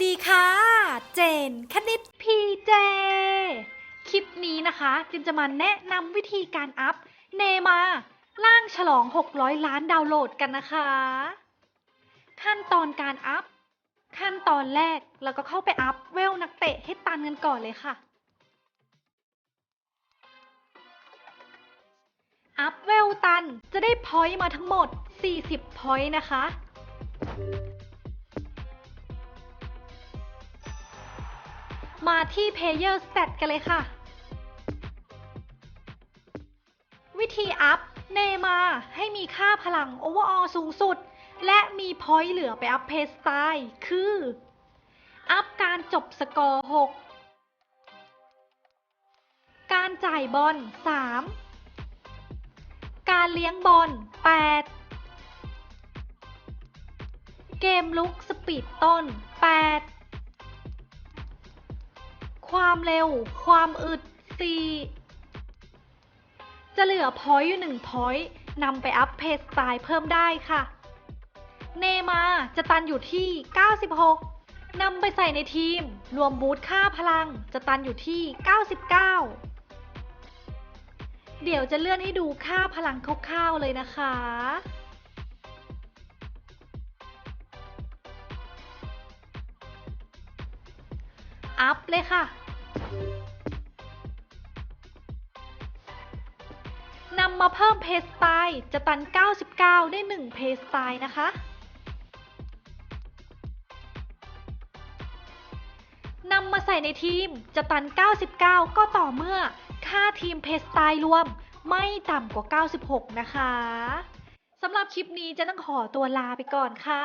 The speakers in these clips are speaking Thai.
ดีค่ะ เจนคณิตพีเจ คลิปนี้นะคะจินจะมาแนะนำวิธีการอัพ เนมาล่างฉลอง 600 ล้านดาวน์โหลดกันนะคะ ขั้นตอนการอัพ ขั้นตอนแรกเราก็เข้าไปอัพเวลนักเตะให้ตันกันก่อนเลยค่ะ อัพเวลตันจะได้พอยต์มาทั้งหมด 40พอยต์นะคะ มาที่ Player Stat กันเลยค่ะ วิธีอัพเนมาให้มีค่าพลัง Overall สูงสุด และมีพอยต์เหลือไปอัพเพสไตล์คือ อัพการจบสกอร์ 6 การจ่ายบอล 3 การเลี้ยงบอล 8 เกมลุกสปีดต้น 8 ความเร็ว ความอึด 4 จะเหลือพอยต์อยู่หนึ่งพอยต์นำไปอัพเพสไตล์เพิ่มได้ค่ะ เนมาจะตันอยู่ที่ 96 นำไปใส่ในทีม รวมบูทค่าพลัง จะตันอยู่ที่ 99 เดี๋ยวจะเลื่อนให้ดูค่าพลังคร่าวๆเลยนะคะอัพเลยค่ะ นำมาเพิ่มเพสไตล์จะตัน 99 ได้ 1 เพสไตล์นะคะ นำมาใส่ในทีมจะตัน 99 ก็ต่อเมื่อ ค่าทีมเพสไตล์รวมไม่ต่ำกว่า 96 นะคะ สำหรับคลิปนี้จะต้องขอตัวลาไปก่อนค่ะ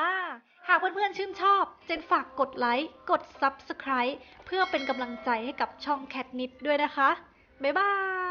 หากเพื่อนๆชื่นชอบ เจนฝากกดไลค์ กด Subscribe เพื่อเป็นกำลังใจให้กับช่องแคทนิดด้วยนะคะ บ๊ายบาย